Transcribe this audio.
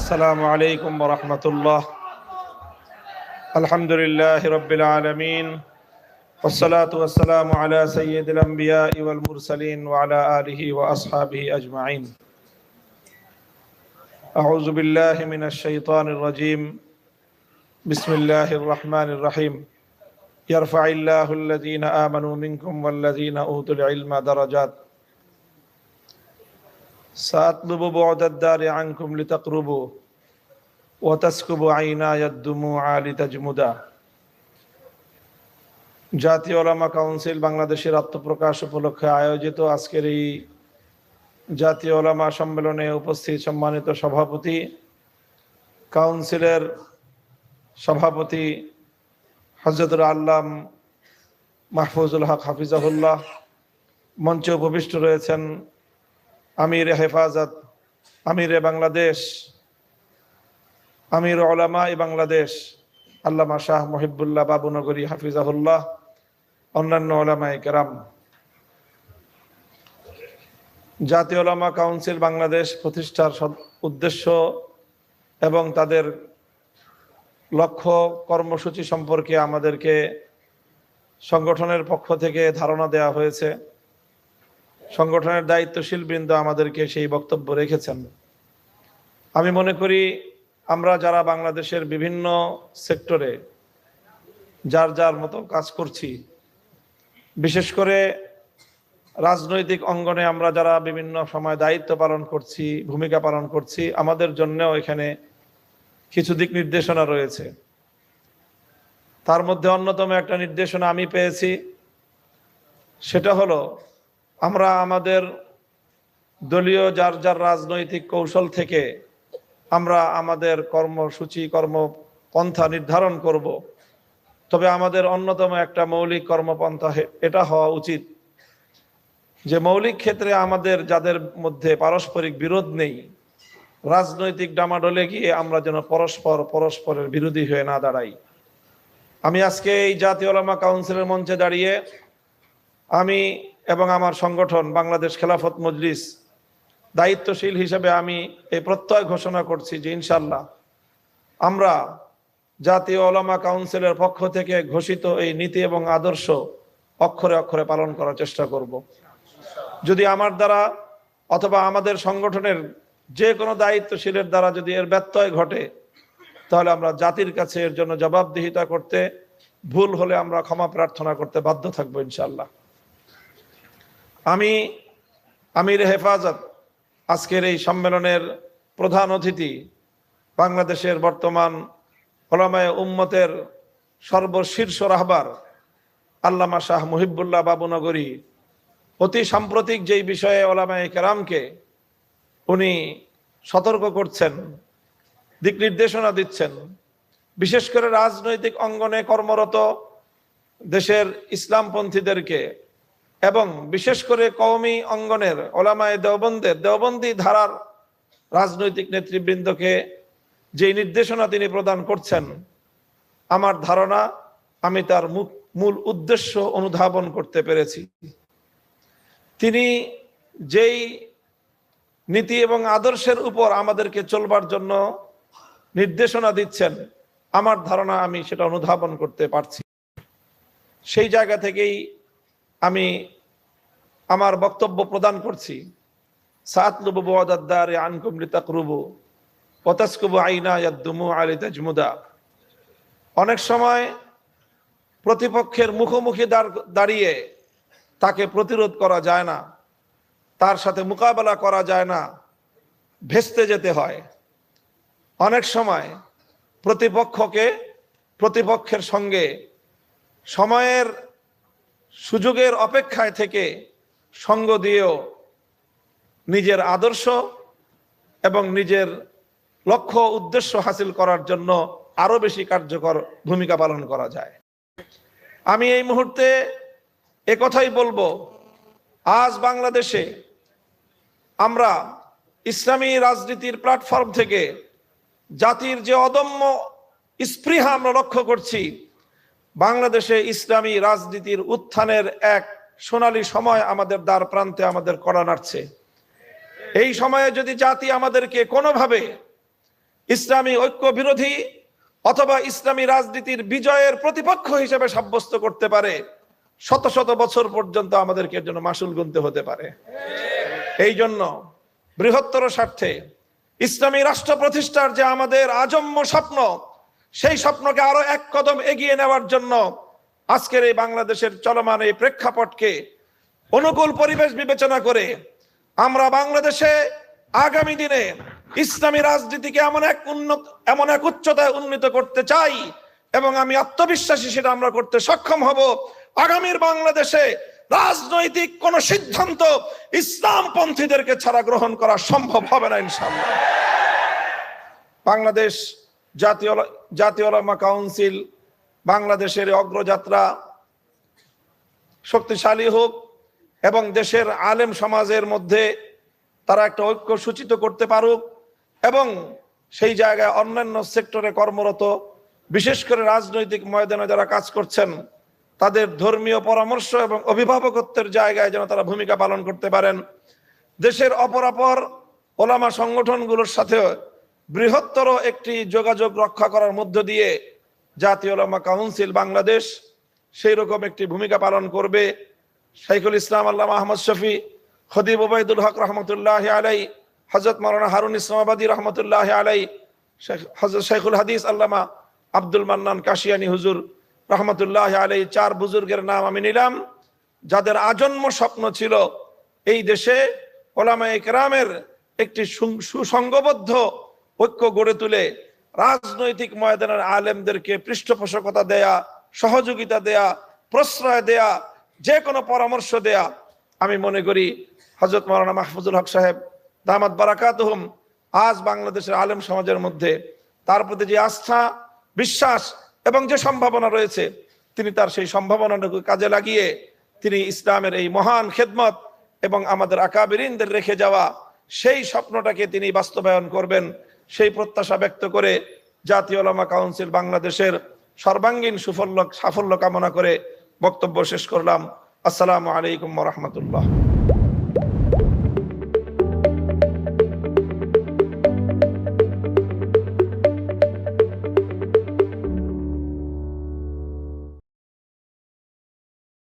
السلام عليكم ورحمة الله. الحمد لله رب العالمين والصلاة والسلام على سيد الأنبياء والمرسلين وعلى آله وأصحابه أجمعين. أعوذ بالله من الشيطان الرجيم. بسم الله الرحمن الرحيم. يرفع الله الذين آمنوا منكم والذين أوتوا العلم درجات. سأطلب بعد الدار عنكم لتقربوا وتسكب عيناي الدموع لتجمدا জাতীয় ওলামা কাউন্সিল বাংলাদেশের আত্মপ্রকাশ উপলক্ষে আয়োজিত আজকের এই জাতীয় ওলামা সম্মেলনে উপস্থিত সম্মানিত সভাপতি কাউন্সিলের সভাপতি হজরতুল আল্লাম মাহফুজুল হক হাফিজাহুল্লাহ মঞ্চে উপবিষ্ট রয়েছেন আমির হেফাজত, আমিরে বাংলাদেশ, আমির ওলামা এ বাংলাদেশ, আল্লামা শাহ মহিবুল্লাহ বাবুনগরী হাফিজাহুল্লাহ, অন্যান্য ওলামাই কেরাম। জাতীয় ওলামা কাউন্সিল বাংলাদেশ প্রতিষ্ঠার উদ্দেশ্য এবং তাদের লক্ষ্য কর্মসূচি সম্পর্কে আমাদেরকে সংগঠনের পক্ষ থেকে ধারণা দেওয়া হয়েছে। সংগঠনের দায়িত্বশীল বৃন্দ আমাদেরকে সেই বক্তব্য রেখেছেন। আমি মনে করি আমরা যারা বাংলাদেশের বিভিন্ন সেক্টরে যার যার মতো কাজ করছি, বিশেষ করে রাজনৈতিক অঙ্গনে আমরা যারা বিভিন্ন সময় দায়িত্ব পালন করছি, ভূমিকা পালন করছি, আমাদের জন্যও এখানে কিছু দিক নির্দেশনা রয়েছে। তার মধ্যে অন্যতম একটা নির্দেশনা আমি পেয়েছি, সেটা হলো আমরা আমাদের দলীয় যার যার রাজনৈতিক কৌশল থেকে আমরা আমাদের কর্মসূচি, কর্মপন্থা নির্ধারণ করব। তবে আমাদের অন্যতম একটা মৌলিক কর্মপন্থা এটা হওয়া উচিত। যে মৌলিক ক্ষেত্রে আমাদের যাদের মধ্যে পারস্পরিক বিরোধ নেই, রাজনৈতিক ডামাডোলে গিয়ে আমরা যেন পরস্পর পরস্পরের বিরোধী হয়ে না দাঁড়াই। আমি আজকে এই জাতীয় ওলামা কাউন্সিলের মঞ্চে দাঁড়িয়ে আমি এবং আমার সংগঠন বাংলাদেশ খেলাফত মজলিস, দায়িত্বশীল হিসেবে আমি এই প্রত্যয় ঘোষণা করছি যে ইনশাল্লাহ আমরা জাতীয় ওলামা কাউন্সিলের পক্ষ থেকে ঘোষিত এই নীতি এবং আদর্শ অক্ষরে অক্ষরে পালন করার চেষ্টা করব। যদি আমার দ্বারা অথবা আমাদের সংগঠনের যে কোনো দায়িত্বশীলের দ্বারা যদি এর ব্যত্যয় ঘটে, তাহলে আমরা জাতির কাছে এর জন্য জবাবদিহিতা করতে ভুল হলে আমরা ক্ষমা প্রার্থনা করতে বাধ্য থাকব ইনশাল্লাহ আমি আমির হেফাজত আজকের এই সম্মেলনের প্রধান অতিথি বাংলাদেশের বর্তমান ওলামায় উম্মতের সর্বশীর্ষ রাহবার আল্লামা শাহ মুহিবুল্লাহ বাবুনগরী। অতি সাম্প্রতিক যেই বিষয়ে ওলামায় কেরামকে উনি সতর্ক করছেন, দিক নির্দেশনা দিচ্ছেন, বিশেষ করে রাজনৈতিক অঙ্গনে কর্মরত দেশের ইসলামপন্থীদেরকে এবং বিশেষ করে কওমি অঙ্গনের ওলামায় দেওবন্দের, দেওবন্দি ধারার রাজনৈতিক নেতৃবৃন্দকে যে নির্দেশনা তিনি প্রদান করছেন, আমার ধারণা আমি তার মূল উদ্দেশ্য অনুধাবন করতে পেরেছি। তিনি যেই নীতি এবং আদর্শের উপর আমাদেরকে চলবার জন্য নির্দেশনা দিচ্ছেন, আমার ধারণা আমি সেটা অনুধাবন করতে পারছি। সেই জায়গা থেকেই আমি আমার বক্তব্য প্রদান করছি। সাতলুবু বদাদ্দারে আনকুম লিতাকরুবু পতাসকুবু আইনা ইয়াদ্দুমু আলি তাজমুদা। অনেক সময় প্রতিপক্ষের মুখোমুখি দাঁড়- দাঁড়িয়ে তাকে প্রতিরোধ করা যায় না, তার সাথে মোকাবেলা করা যায় না, ভেস্তে যেতে হয়। অনেক সময় প্রতিপক্ষকে, প্রতিপক্ষের সঙ্গে সময়ের সুযোগের অপেক্ষায় থেকে সঙ্গ দিয়েও নিজের আদর্শ এবং নিজের লক্ষ্য উদ্দেশ্য হাসিল করার জন্য আরও বেশি কার্যকর ভূমিকা পালন করা যায়। আমি এই মুহূর্তে কথাই বলব, আজ বাংলাদেশে আমরা ইসলামী রাজনীতির প্ল্যাটফর্ম থেকে জাতির যে অদম্য স্পৃহা আমরা লক্ষ্য করছি বাংলাদেশে ইসলামী রাজনীতির উত্থানের এক সোনালী সময় আমাদের দ্বার প্রান্তে আমাদের করা নাড়ছে। এই সময়ে যদি জাতি আমাদেরকে কোনোভাবে ইসলামী ঐক্য বিরোধী অথবা ইসলামী রাজনীতির বিজয়ের প্রতিপক্ষ হিসেবে সাব্যস্ত করতে পারে, শত শত বছর পর্যন্ত আমাদেরকে এর জন্য মাসুল গুনতে হতে পারে। এই জন্য বৃহত্তর স্বার্থে ইসলামী রাষ্ট্র প্রতিষ্ঠার যে আমাদের আজম্য স্বপ্ন সেই স্বপ্নকে আরও এক কদম এগিয়ে নেওয়ার জন্য আজকের এই বাংলাদেশের চলমান এই প্রেক্ষাপটকে অনুকূল পরিবেশ বিবেচনা করে আমরা বাংলাদেশে আগামী দিনে ইসলামী রাজনীতিকে এমন এক উন্নত, এমন এক উচ্চতায় উন্নীত করতে চাই এবং আমি আত্মবিশ্বাসী সেটা আমরা করতে সক্ষম হব। আগামীর বাংলাদেশে রাজনৈতিক কোন সিদ্ধান্ত ইসলাম পন্থীদেরকে ছাড়া গ্রহণ করা সম্ভব হবে না ইনশাল্লাহ বাংলাদেশ জাতীয় জাতীয় ওলামা কাউন্সিল বাংলাদেশের অগ্রযাত্রা শক্তিশালী হোক এবং দেশের আলেম সমাজের মধ্যে তারা একটা ঐক্য সূচিত করতে পারুক এবং সেই জায়গায় অন্যান্য সেক্টরে কর্মরত, বিশেষ করে রাজনৈতিক ময়দানে যারা কাজ করছেন, তাদের ধর্মীয় পরামর্শ এবং অভিভাবকত্বের জায়গায় যেন তারা ভূমিকা পালন করতে পারেন। দেশের অপরাপর ওলামা সংগঠনগুলোর সাথে বৃহত্তর একটি যোগাযোগ রক্ষা করার মধ্য দিয়ে জাতীয় ওলামা কাউন্সিল বাংলাদেশ সেই রকম একটি ভূমিকা পালন করবে। শাইখুল ইসলাম আল্লাহ আহমদ শফি, খদিব ওবায়দুল হক রহমতুল্লাহ আলাই হজরত মৌলানা হারুন ইসলামাবাদী রহমতুল্লাহ আলাই হজরত শাইখুল হাদিস আল্লামা আব্দুল মান্নান কাশিয়ানি হুজুর রহমতুল্লাহ আলাই চার বুজুর্গের নাম আমি নিলাম, যাদের আজন্ম স্বপ্ন ছিল এই দেশে ওলামা একরামের একটি সুসংঘবদ্ধ ঐক্য গড়ে তুলে রাজনৈতিক ময়দানের আলেমদেরকে পৃষ্ঠপোষকতা দেয়া, সহযোগিতা দেয়া, প্রশ্রয় দেয়া, যে কোনো পরামর্শ দেয়া, আমি মনে করি হজরত মৌলানা মাহফুজুল হক সাহেব, দামাত বারাকাতহুম, আজ বাংলাদেশের আলেম সমাজের মধ্যে তার প্রতি যে আস্থা, বিশ্বাস এবং যে সম্ভাবনা রয়েছে, তিনি তার সেই সম্ভাবনাটুকু কাজে লাগিয়ে তিনি ইসলামের এই মহান খেদমত এবং আমাদের আকাবিরিনদের রেখে যাওয়া সেই স্বপ্নটাকে তিনি বাস্তবায়ন করবেন। সেই প্রত্যাশা ব্যক্ত করে জাতীয় লামা কাউন্সিল বাংলাদেশের সর্বাঙ্গীন সুফল সাফল্য কামনা করে বক্তব্য শেষ করলাম। আসসালামু আলাইকুম রহমতুল্লাহ।